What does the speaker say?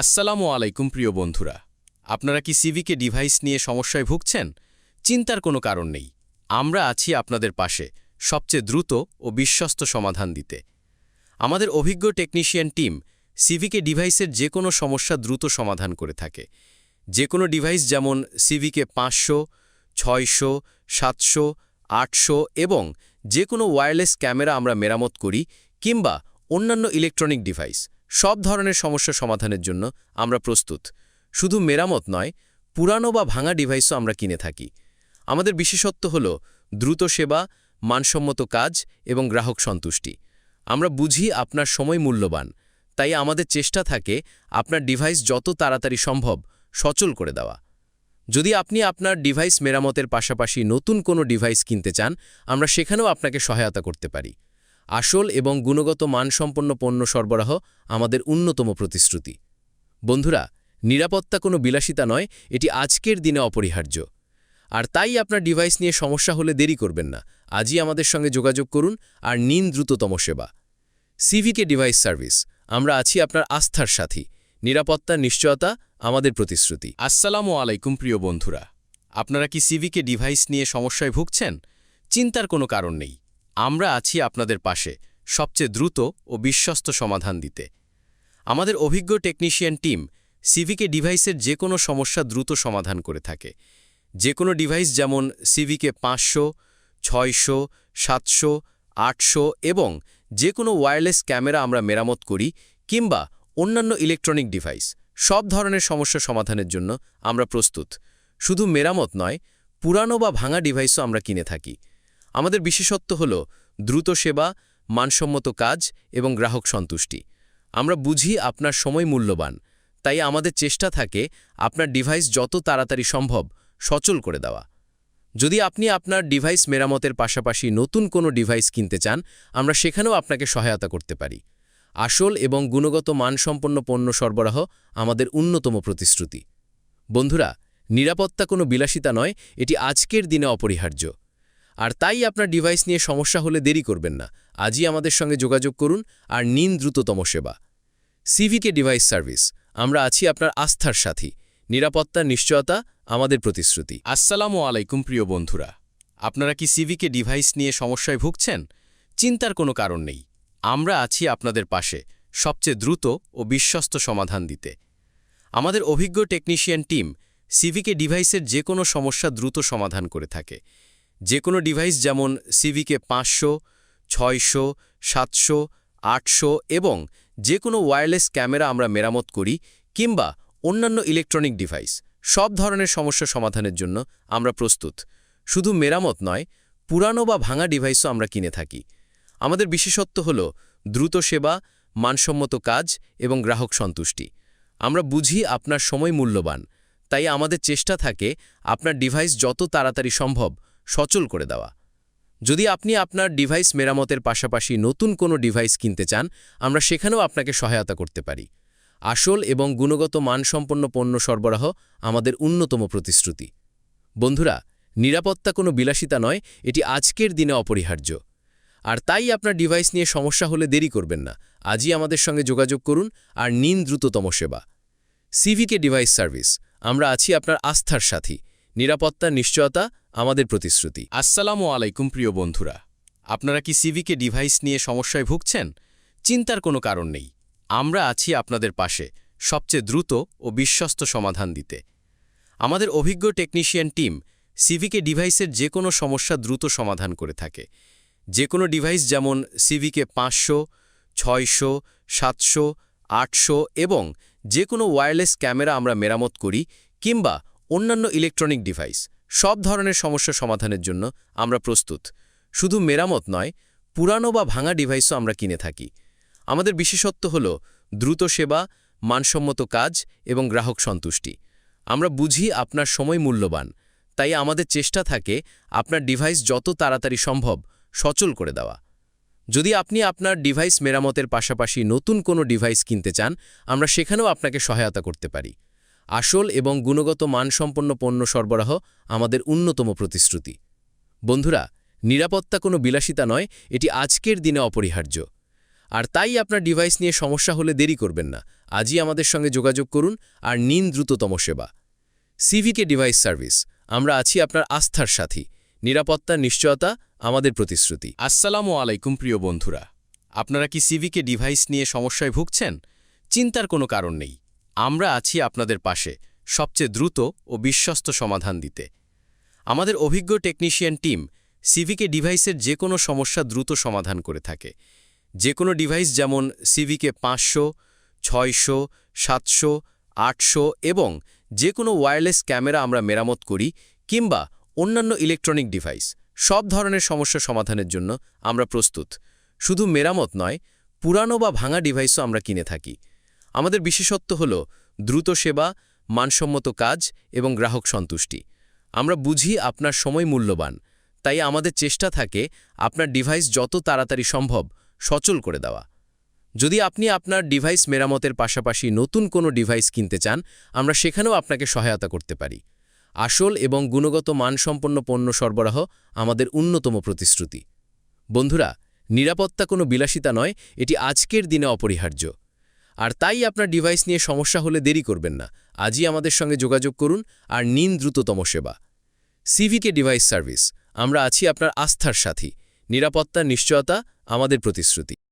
আসসালামু আলাইকুম, প্রিয় বন্ধুরা। আপনারা কি সিভিকে ডিভাইস নিয়ে সমস্যায় ভুগছেন? চিন্তার কোনো কারণ নেই। আমরা আছি আপনাদের পাশে সবচেয়ে দ্রুত ও বিশ্বস্ত সমাধান দিতে। আমাদের অভিজ্ঞ টেকনিশিয়ান টিম সিভিকে ডিভাইসের যে কোনো সমস্যা দ্রুত সমাধান করে থাকে। যে কোনো ডিভাইস যেমন সিভিকে পাঁচশো, ছয়শো, সাতশো, আটশো এবং যে কোনো ওয়্যারলেস ক্যামেরা আমরা মেরামত করি কিংবা অন্যান্য ইলেকট্রনিক ডিভাইস। সব ধরনের সমস্যা সমাধানের জন্য আমরা প্রস্তুত। শুধু মেরামত নয়, পুরানো বা ভাঙা ডিভাইসও আমরা কিনে থাকি। আমাদের বিশেষত্ব হল দ্রুত সেবা, মানসম্মত কাজ এবং গ্রাহক সন্তুষ্টি। আমরা বুঝি আপনার সময় মূল্যবান, তাই আমাদের চেষ্টা থাকে আপনার ডিভাইস যত তাড়াতাড়ি সম্ভব সচল করে দেওয়া। যদি আপনি আপনার ডিভাইস মেরামতের পাশাপাশি নতুন কোনো ডিভাইস কিনতে চান, আমরা সেখানেও আপনাকে সহায়তা করতে পারি। আসল এবং গুণগত মানসম্পন্ন পণ্য সরবরাহ আমাদের অন্যতম প্রতিশ্রুতি। বন্ধুরা, নিরাপত্তা কোনো বিলাসিতা নয়, এটি আজকের দিনে অপরিহার্য। আর তাই আপনার ডিভাইস নিয়ে সমস্যা হলে দেরি করবেন না। আজই আমাদের সঙ্গে যোগাযোগ করুন আর নিন দ্রুততম সেবা। সিভিকে ডিভাইস সার্ভিস, আমরা আছি আপনার আস্থার সাথী। নিরাপত্তার নিশ্চয়তা আমাদের প্রতিশ্রুতি। আসসালামু আলাইকুম প্রিয় বন্ধুরা। আপনারা কি সিভিকে ডিভাইস নিয়ে সমস্যায় ভুগছেন? চিন্তার কোনো কারণ নেই। আমরা আছি আপনাদের পাশে সবচেয়ে দ্রুত ও বিশ্বস্ত সমাধান দিতে। আমাদের অভিজ্ঞ টেকনিশিয়ান টিম সিভিকে ডিভাইসের যে কোনো সমস্যা দ্রুত সমাধান করে থাকে। যে কোনো ডিভাইস যেমন সিভিকে পাঁচশো, ছয়শো, সাতশো, আটশো এবং যে কোনো ওয়্যারলেস ক্যামেরা আমরা মেরামত করি কিংবা অন্যান্য ইলেকট্রনিক ডিভাইস, সব ধরনের সমস্যা সমাধানের জন্য আমরা প্রস্তুত। শুধু মেরামত নয়, পুরানো বা ভাঙা ডিভাইসও আমরা কিনে থাকি। আমাদের বিশেষত্ব হল দ্রুত সেবা, মানসম্মত কাজ এবং গ্রাহক সন্তুষ্টি। আমরা বুঝি আপনার সময় মূল্যবান, তাই আমাদের চেষ্টা থাকে আপনার ডিভাইস যত তাড়াতাড়ি সম্ভব সচল করে দেওয়া। যদি আপনি আপনার ডিভাইস মেরামতের পাশাপাশি নতুন কোনো ডিভাইস কিনতে চান, আমরা সেখানেও আপনাকে সহায়তা করতে পারি। আসল এবং গুণগত মানসম্পন্ন পণ্য সরবরাহ আমাদের অন্যতম প্রতিশ্রুতি। বন্ধুরা, নিরাপত্তা কোনো বিলাসিতা নয়, এটি আজকের দিনে অপরিহার্য। আর তাই আপনার ডিভাইস নিয়ে সমস্যা হলে দেরি করবেন না। আজই আমাদের সঙ্গে যোগাযোগ করুন আর নিন দ্রুততম সেবা। সিভিকে ডিভাইস সার্ভিস আমরা আছি আপনার আস্থার সাথী। নিরাপত্তার নিশ্চয়তা, আমাদের প্রতিশ্রুতি। আসসালামু আলাইকুম প্রিয় বন্ধুরা। আপনারা কি সিভিকে ডিভাইস নিয়ে সমস্যায় ভুগছেন? চিন্তার কোনো কারণ নেই। আমরা আছি আপনাদের পাশে সবচেয়ে দ্রুত ও বিশ্বস্ত সমাধান দিতে। আমাদের অভিজ্ঞ টেকনিশিয়ান টিম সিভিকে ডিভাইসের যে কোনো সমস্যা দ্রুত সমাধান করে থাকে। যে কোনো ডিভাইস যেমন সিভিকে পাঁচশো, ছয়শো, সাতশো, আটশো এবং যে কোনো ওয়্যারলেস ক্যামেরা আমরা মেরামত করি কিংবা অন্যান্য ইলেকট্রনিক ডিভাইস সব ধরনের সমস্যা সমাধানের জন্য আমরা প্রস্তুত। শুধু মেরামত নয়, পুরানো বা ভাঙা ডিভাইসও আমরা কিনে থাকি। আমাদের বিশেষত্ব হল দ্রুত সেবা, মানসম্মত কাজ এবং গ্রাহক সন্তুষ্টি। আমরা বুঝি আপনার সময় মূল্যবান, তাই আমাদের চেষ্টা থাকে আপনার ডিভাইস যত তাড়াতাড়ি সম্ভব সচল করে দেওয়া। যদি আপনি আপনার ডিভাইস মেরামতের পাশাপাশি নতুন কোনো ডিভাইস কিনতে চান, আমরা সেখানেও আপনাকে সহায়তা করতে পারি। আসল এবং গুণগত মানসম্পন্ন পণ্য সরবরাহ আমাদের অন্যতম প্রতিশ্রুতি। বন্ধুরা, নিরাপত্তা কোনো বিলাসিতা নয়, এটি আজকের দিনে অপরিহার্য। আর তাই আপনার ডিভাইস নিয়ে সমস্যা হলে দেরি করবেন না। আজই আমাদের সঙ্গে যোগাযোগ করুন আর নিন দ্রুততম সেবা। সিভিকে ডিভাইস সার্ভিস, আমরা আছি আপনার আস্থার সাথী। নিরাপত্তা, নিশ্চয়তা আমাদের প্রতিশ্রুতি। আসসালামু আলাইকুম, প্রিয় বন্ধুরা। আপনারা কি সিভিকে ডিভাইস নিয়ে সমস্যায় ভুগছেন? চিন্তার কোনো কারণ নেই। আমরা আছি আপনাদের পাশে সবচেয়ে দ্রুত ও বিশ্বস্ত সমাধান দিতে। আমাদের অভিজ্ঞ টেকনিশিয়ান টিম সিভিকে ডিভাইসের যে কোনো সমস্যা দ্রুত সমাধান করে থাকে। যে কোনো ডিভাইস যেমন সিভিকে পাঁচশো, ছয়শো, সাতশো, আটশো এবং যে কোনো ওয়্যারলেস ক্যামেরা আমরা মেরামত করি কিংবা অন্যান্য ইলেকট্রনিক ডিভাইস। সব ধরনের সমস্যা সমাধানের জন্য আমরা প্রস্তুত। শুধু মেরামত নয়, পুরানো বা ভাঙা ডিভাইসও আমরা কিনে থাকি। আমাদের বিশেষত্ব হল দ্রুত সেবা, মানসম্মত কাজ এবং গ্রাহক সন্তুষ্টি। আমরা বুঝি আপনার সময় মূল্যবান, তাই আমাদের চেষ্টা থাকে আপনার ডিভাইস যত তাড়াতাড়ি সম্ভব সচল করে দেওয়া। যদি আপনি আপনার ডিভাইস মেরামতের পাশাপাশি নতুন কোনো ডিভাইস কিনতে চান, আমরা সেখানেও আপনাকে সহায়তা করতে পারি। আসল এবং গুণগত মানসম্পন্ন পণ্য সরবরাহ আমাদের অন্যতম প্রতিশ্রুতি। বন্ধুরা, নিরাপত্তা কোনো বিলাসিতা নয়, এটি আজকের দিনে অপরিহার্য। আর তাই আপনার ডিভাইস নিয়ে সমস্যা হলে দেরি করবেন না। আজই আমাদের সঙ্গে যোগাযোগ করুন আর নিন দ্রুততম সেবা। সিভিকে ডিভাইস সার্ভিস, আমরা আছি আপনার আস্থার সাথী। নিরাপত্তার নিশ্চয়তা আমাদের প্রতিশ্রুতি। আসসালামু আলাইকুম প্রিয় বন্ধুরা। আপনারা কি সিভিকে ডিভাইস নিয়ে সমস্যায় ভুগছেন? চিন্তার কোনো কারণ নেই। আমরা আছি আপনাদের পাশে সবচেয়ে দ্রুত ও বিশ্বস্ত সমাধান দিতে। আমাদের অভিজ্ঞ টেকনিশিয়ান টিম সিভিকে ডিভাইসের যে কোনো সমস্যা দ্রুত সমাধান করে থাকে। যে কোনো ডিভাইস যেমন সিভিকে পাঁচশো, ছয়শো, সাতশো, আটশো এবং যে কোনো ওয়্যারলেস ক্যামেরা আমরা মেরামত করি কিংবা অন্যান্য ইলেকট্রনিক ডিভাইস, সব ধরনের সমস্যা সমাধানের জন্য আমরা প্রস্তুত। শুধু মেরামত নয়, পুরানো বা ভাঙা ডিভাইসও আমরা কিনে থাকি। আমাদের বিশেষত্ব হল দ্রুত সেবা, মানসম্মত কাজ এবং গ্রাহক সন্তুষ্টি। আমরা বুঝি আপনার সময় মূল্যবান, তাই আমাদের চেষ্টা থাকে আপনার ডিভাইস যত তাড়াতাড়ি সম্ভব সচল করে দেওয়া। যদি আপনি আপনার ডিভাইস মেরামতের পাশাপাশি নতুন কোনো ডিভাইস কিনতে চান, আমরা সেখানেও আপনাকে সহায়তা করতে পারি। আসল এবং গুণগত মানসম্পন্ন পণ্য সরবরাহ আমাদের অন্যতম প্রতিশ্রুতি। বন্ধুরা, নিরাপত্তা কোনো বিলাসিতা নয়, এটি আজকের দিনে অপরিহার্য। আর তাই আপনার ডিভাইস নিয়ে সমস্যা হলে দেরি করবেন না। আজই আমাদের সঙ্গে যোগাযোগ করুন আর নিন দ্রুততম সেবা। সিভিকে ডিভাইস সার্ভিস আমরা আছি আপনার আস্থার সাথী। নিরাপত্তা, নিশ্চয়তা, আমাদের প্রতিশ্রুতি।